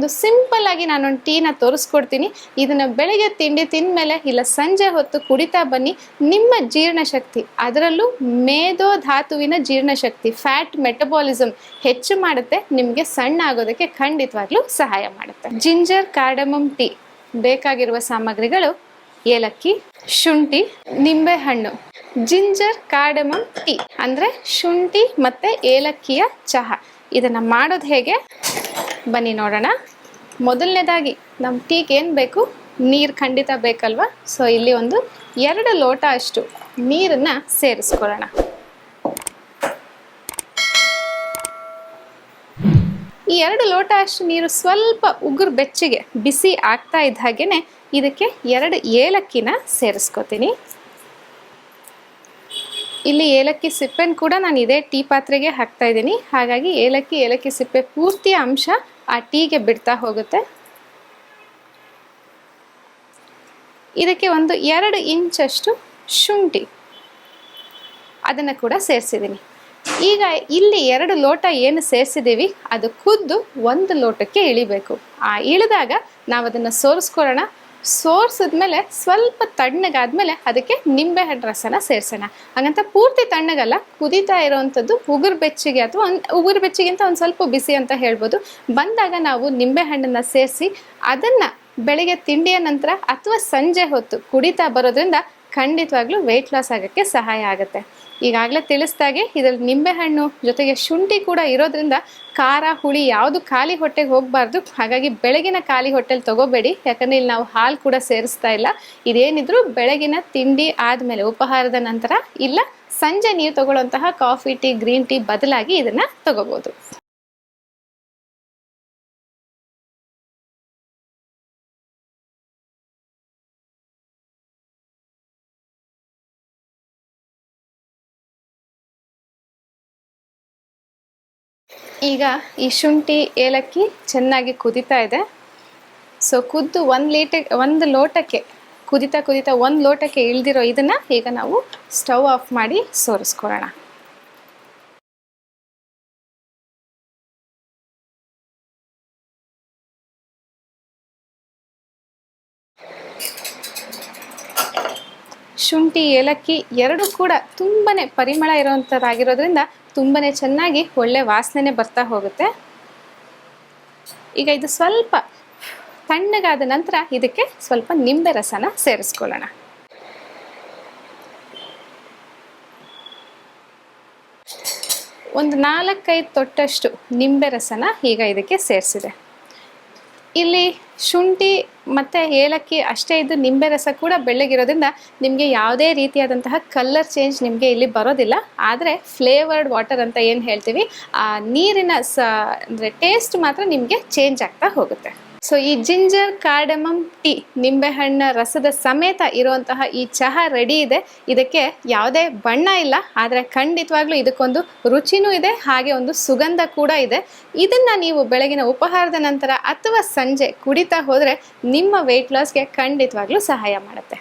ಒಂದು ಸಿಂಪಲ್ ಆಗಿ ನಾನೊಂದು ಟೀನ ತೋರಿಸ್ಕೊಡ್ತೀನಿ. ಇದನ್ನ ಬೆಳಿಗ್ಗೆ ತಿಂಡಿ ತಿಂದಮೇಲೆ ಇಲ್ಲ ಸಂಜೆ ಹೊತ್ತು ಕುಡಿತಾ ಬನ್ನಿ. ನಿಮ್ಮ ಜೀರ್ಣಶಕ್ತಿ, ಅದರಲ್ಲೂ ಮೇಧೋಧಾತುವಿನ ಜೀರ್ಣಶಕ್ತಿ ಫ್ಯಾಟ್ ಮೆಟಬಾಲಿಸಮ್ ಹೆಚ್ಚು ಮಾಡುತ್ತೆ, ನಿಮಗೆ ಸಣ್ಣ ಆಗೋದಕ್ಕೆ ಖಂಡಿತವಾಗ್ಲೂ ಸಹಾಯ ಮಾಡುತ್ತೆ. ಜಿಂಜರ್ ಕಾರ್ಡಮಮ್ ಟೀ ಬೇಕಾಗಿರುವ ಸಾಮಗ್ರಿಗಳು ಏಲಕ್ಕಿ, ಶುಂಠಿ, ನಿಂಬೆಹಣ್ಣು. ಜಿಂಜರ್ ಕಾರ್ಡಮಮ್ ಟೀ, ಅಂದರೆ ಶುಂಠಿ ಮತ್ತು ಏಲಕ್ಕಿಯ ಚಹಾ. ಇದನ್ನು ಮಾಡೋದು ಹೇಗೆ? ಬನ್ನಿ ನೋಡೋಣ. ಮೊದಲನೇದಾಗಿ ನಮ್ಮ ಟೀಗೆ ಏನು ಬೇಕು? ನೀರು ಖಂಡಿತ ಬೇಕಲ್ವ? ಸೊ ಇಲ್ಲಿ ಒಂದು ಎರಡು ಲೋಟ ಅಷ್ಟು ನೀರನ್ನು ಸೇರಿಸ್ಕೊಳ್ಳೋಣ. ಈ ಎರಡು ಲೋಟ ಅಷ್ಟು ನೀರು ಸ್ವಲ್ಪ ಉಗುರು ಬೆಚ್ಚಿಗೆ ಬಿಸಿ ಆಗ್ತಾ ಇದ್ದ ಹಾಗೇನೆ ಇದಕ್ಕೆ ಎರಡು ಏಲಕ್ಕಿನ ಸೇರಿಸ್ಕೋತೀನಿ. ಇಲ್ಲಿ ಏಲಕ್ಕಿ ಸಿಪ್ಪೆನ ಕೂಡ ನಾನು ಇದೇ ಟೀ ಪಾತ್ರೆಗೆ ಹಾಕ್ತಾ ಇದ್ದೀನಿ. ಹಾಗಾಗಿ ಏಲಕ್ಕಿ ಏಲಕ್ಕಿ ಸಿಪ್ಪೆ ಪೂರ್ತಿ ಅಂಶ ಆ ಟೀಗೆ ಬಿಡ್ತಾ ಹೋಗುತ್ತೆ. ಇದಕ್ಕೆ ಒಂದು ಎರಡು ಇಂಚಷ್ಟು ಶುಂಠಿ ಅದನ್ನು ಕೂಡ ಸೇರಿಸಿದ್ದೀನಿ. ಈಗ ಇಲ್ಲಿ ಎರಡು ಲೋಟ ಏನು ಸೇರಿಸಿದ್ದೀವಿ, ಅದು ಖುದ್ದು ಒಂದು ಲೋಟಕ್ಕೆ ಇಳಿಬೇಕು. ಆ ಇಳಿದಾಗ ನಾವು ಅದನ್ನು ಸೋರಿಸ್ಕೊಳ್ಳೋಣ. ಸೋರ್ಸಿದ್ಮೇಲೆ ಸ್ವಲ್ಪ ತಣ್ಣಗಾದ್ಮೇಲೆ ಅದಕ್ಕೆ ನಿಂಬೆಹಣ್ಣು ರಸನ ಸೇರಿಸೋಣ. ಹಾಗಂತ ಪೂರ್ತಿ ತಣ್ಣಗಲ್ಲ, ಕುದೀತಾ ಇರೋವಂಥದ್ದು ಉಗುರು ಬೆಚ್ಚಗೆ ಅಥವಾ ಒಂದು ಉಗುರು ಬೆಚ್ಚಗಿಂತ ಒಂದು ಸ್ವಲ್ಪ ಬಿಸಿ ಅಂತ ಹೇಳ್ಬೋದು. ಬಂದಾಗ ನಾವು ನಿಂಬೆಹಣ್ಣನ್ನು ಸೇರಿಸಿ ಅದನ್ನು ಬೆಳಿಗ್ಗೆ ತಿಂಡಿಯ ನಂತರ ಅಥವಾ ಸಂಜೆ ಹೊತ್ತು ಕುಡಿತಾ ಬರೋದ್ರಿಂದ ಖಂಡಿತವಾಗ್ಲೂ ವೆಯ್ಟ್ ಲಾಸ್ ಆಗೋಕ್ಕೆ ಸಹಾಯ ಆಗುತ್ತೆ. ಈಗಾಗಲೇ ತಿಳಿಸ್ದಾಗೆ ಇದರಲ್ಲಿ ನಿಂಬೆಹಣ್ಣು ಜೊತೆಗೆ ಶುಂಠಿ ಕೂಡ ಇರೋದ್ರಿಂದ ಖಾರ, ಹುಳಿ ಯಾವುದು ಖಾಲಿ ಹೊಟ್ಟೆಗೆ ಹೋಗಬಾರ್ದು. ಹಾಗಾಗಿ ಬೆಳಗಿನ ಖಾಲಿ ಹೊಟ್ಟೆಲಿ ತಗೋಬೇಡಿ. ಯಾಕಂದರೆ ಇಲ್ಲಿ ನಾವು ಹಾಲು ಕೂಡ ಸೇರಿಸ್ತಾ ಇಲ್ಲ. ಇದೇನಿದ್ರು ಬೆಳಗಿನ ತಿಂಡಿ ಆದಮೇಲೆ ಉಪಹಾರದ ನಂತರ ಇಲ್ಲ, ಸಂಜೆ ನೀವು ತಗೊಳ್ಳುವಂತಹ ಕಾಫಿ, ಟೀ, ಗ್ರೀನ್ ಟೀ ಬದಲಾಗಿ ಇದನ್ನು ತಗೋಬೋದು. ಈಗ ಈ ಶುಂಠಿ ಏಲಕ್ಕಿ ಚೆನ್ನಾಗಿ ಕುದೀತಾ ಇದೆ. ಸೊ ಕುದ್ದು ಒಂದು ಲೀಟ, ಒಂದು ಲೋಟಕ್ಕೆ, ಕುದಿತಾ ಕುದಿತಾ ಒಂದು ಲೋಟಕ್ಕೆ ಇಳ್ದಿರೋ ಇದನ್ನು ಈಗ ನಾವು ಸ್ಟವ್ ಆಫ್ ಮಾಡಿ ಸೋರಿಸ್ಕೊಳ್ಳೋಣ ಶುಂಠಿ, ಏಲಕ್ಕಿ ಎರಡು ಕೂಡ ತುಂಬಾ ಪರಿಮಳ ಇರುವಂಥದ್ದಾಗಿರೋದ್ರಿಂದ ತುಂಬಾ ಚೆನ್ನಾಗಿ ಒಳ್ಳೆ ವಾಸನೆ ಬರ್ತಾ ಹೋಗುತ್ತೆ. ಈಗ ಇದು ಸ್ವಲ್ಪ ತಣ್ಣಗಾದ ನಂತರ ಇದಕ್ಕೆ ಸ್ವಲ್ಪ ನಿಂಬೆ ರಸನ ಸೇರಿಸ್ಕೊಳ್ಳೋಣ. ಒಂದು ನಾಲ್ಕೈದು ತೊಟ್ಟಷ್ಟು ನಿಂಬೆ ರಸನ ಈಗ ಇದಕ್ಕೆ ಸೇರಿಸಿದೆ. ಇಲ್ಲಿ ಶುಂಠಿ ಮತ್ತು ಏಲಕ್ಕಿ ಅಷ್ಟೇ ಇದ್ದು ನಿಂಬೆ ರಸ ಕೂಡ ಬೆಳ್ಳಗಿರೋದ್ರಿಂದ ನಿಮಗೆ ಯಾವುದೇ ರೀತಿಯಾದಂತಹ ಕಲರ್ ಚೇಂಜ್ ನಿಮಗೆ ಇಲ್ಲಿ ಬರೋದಿಲ್ಲ. ಆದರೆ ಫ್ಲೇವರ್ಡ್ ವಾಟರ್ ಅಂತ ಏನು ಹೇಳ್ತೀವಿ, ಆ ನೀರಿನ ಸ, ಅಂದರೆ ಟೇಸ್ಟ್ ಮಾತ್ರ ನಿಮಗೆ ಚೇಂಜ್ ಆಗ್ತಾ ಹೋಗುತ್ತೆ. ಸೊ ಈ ಜಿಂಜರ್ ಕಾರ್ಡಮಮ್ ಟೀ ನಿಂಬೆಹಣ್ಣ ರಸದ ಸಮೇತ ಇರುವಂತಹ ಈ ಚಹಾ ರೆಡಿ ಇದೆ. ಇದಕ್ಕೆ ಯಾವುದೇ ಬಣ್ಣ ಇಲ್ಲ. ಆದರೆ ಖಂಡಿತವಾಗ್ಲೂ ಇದಕ್ಕೊಂದು ರುಚಿನೂ ಇದೆ. ಹಾಗೆ ಒಂದು ಸುಗಂಧ ಕೂಡ ಇದೆ. ಇದನ್ನು ನೀವು ಬೆಳಗಿನ ಉಪಹಾರದ ನಂತರ ಅಥವಾ ಸಂಜೆ ಕುಡಿತಾ ಹೋದರೆ ನಿಮ್ಮ ವೆಯ್ಟ್ ಲಾಸ್ಗೆ ಖಂಡಿತವಾಗ್ಲೂ ಸಹಾಯ ಮಾಡುತ್ತೆ.